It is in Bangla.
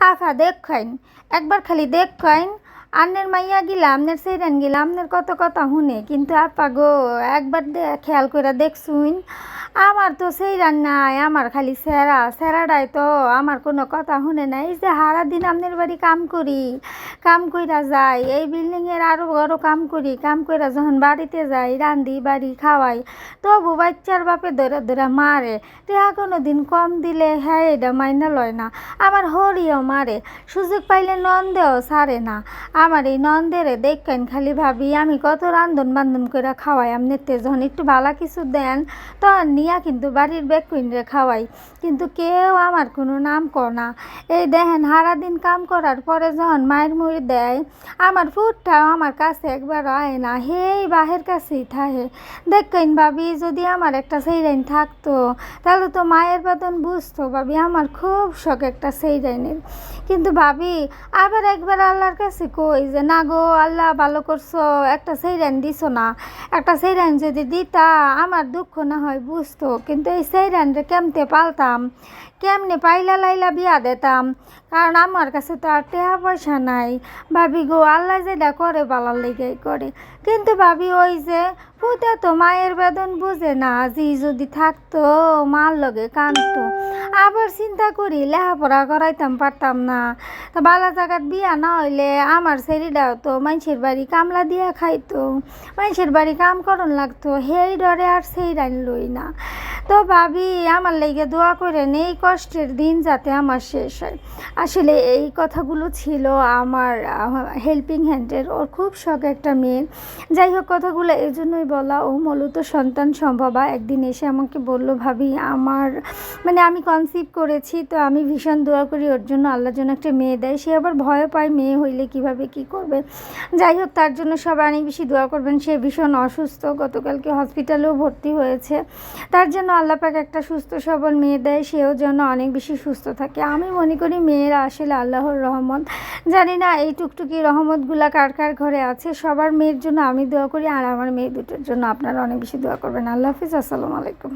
আফা দেখেন একবার খালি দেখেন আন্নের মাইয়া গিলা আমনের সেইরান গিলা আমনের কত কথা শুনে। কিন্তু আপা গো, একবার খেয়াল করে দেখছুন আমার তো সেই রান্নায় আমার খালি সেরা, সেরাটাই তো, আমার কোনো কথা শুনে নাই। যে হারা দিন আমনের বাড়ি কাম করি, কাম কইরা যাই, এই বিল্ডিংয়ের আরও বড় কাম করি, কাম কইরা যখন বাড়িতে যাই, রান্ধি বাড়ি খাওয়াই, তবু বাচ্চার বাপে ধরে ধরে মারে। টেহা কোনো দিন কম দিলে হ্যাঁ এটা মাইনা লয় না, আমার হরিও মারে। সুযোগ পাইলে নন্দেও ছাড়ে না। আমার এই নন্দেরে দেখেন খালি ভাবি, আমি কত রান্ধন বান্ধন করে খাওয়াই আমনেতে যখন একটু ভালো কিছু দেন, তখন নিয়া কিন্তু বাড়ির বেকুইনরে খাওয়াই। কিন্তু কেউ আমার কোনো নাম কর না। এই দেখেন, সারাদিন কাম করার পরে যখন মায়ের মুড়ি দেয়, আমার ফুটটাও আমার কাছে একবার আয় না, হেই বাহের কাছেই থাকে। দেখেন ভাবি, যদি আমার একটা সেইরাইন থাকতো, তাহলে তো মায়ের বেতন বুঝতো। ভাবি, আমার খুব শখ একটা সেইরাইনের। কিন্তু ভাবি, আবার একবার আল্লাহর কাছে কই যে, না গো, আল্লাহ ভালো করছ, একটা সেইরান দিছো না। একটা সেইরান যদি দিতা, আমার দুঃখ না হয় বুঝতো। কিন্তু এই সেইরানটা কেমতে পালতাম? কেমনে পাইলা লাইলা বিয়া দিতাম? কারণ আমার কাছে তো আর টেহা পয়সা নাই। ভাবি গো, আল্লাহ যেটা করে, বালার লেগেই করে। কিন্তু ভাবি ওই যে পুতে তো মায়ের বেদন বুঝে না, আজি যদি থাকতো, মার লগে কানতো আবার চিন্তা করি, লেখাপড়া করাইতাম পারতাম না। তা বালা জাগাত বিয়া না হইলে আমার ছেলেটাও তো মানুষের বাড়ি কামলা দিয়া খাইতো। মানুষের বাড়ি কাম করন লাগতো সেই ডরে আর সেই রান লই না। তো ভাবি, আমার লেগে দোয়া করে নেই কষ্টের দিন যাতে আমার শেষ হয়। আসলে এই কথাগুলো ছিল আমার হেল্পিং হ্যান্ডের ওর খুব শখ একটা মেয়ের যাই হোক, কথাগুলো এই জন্যই বলা, ও মূলত সন্তান সম্ভবা। একদিন এসে আমাকে বলল, ভাবি, আমার মানে আমি কনসিভ করেছি, তো আমি ভীষণ দোয়া করি, ওর জন্য আল্লাহর জন্য একটা মেয়ে দেয়। সে আবার ভয় পায়, মেয়ে হইলে কীভাবে কি করবে? যাই হোক, তার জন্য সবাই অনেক বেশি দোয়া করবেন। সে ভীষণ অসুস্থ, গতকালকে হসপিটালেও ভর্তি হয়েছে। তার জন্য আল্লাহ পাক একটা সুস্থ, সবল মেয়ে দেয়, সেও যেন অনেক বেশি সুস্থ থাকে। আমি মনে করি মেয়েরা আসলে আল্লাহর রহমত। জানি না এই টুকটুকি রহমতগুলা কার কার ঘরে আছে। সবার মেয়ের জন্য আমি দোয়া করি, আর আমার মেয়ে দুটোর জন্য আপনারা অনেক বেশি দোয়া করবেন। আল্লাহ হাফিজ, আসসালামু আলাইকুম।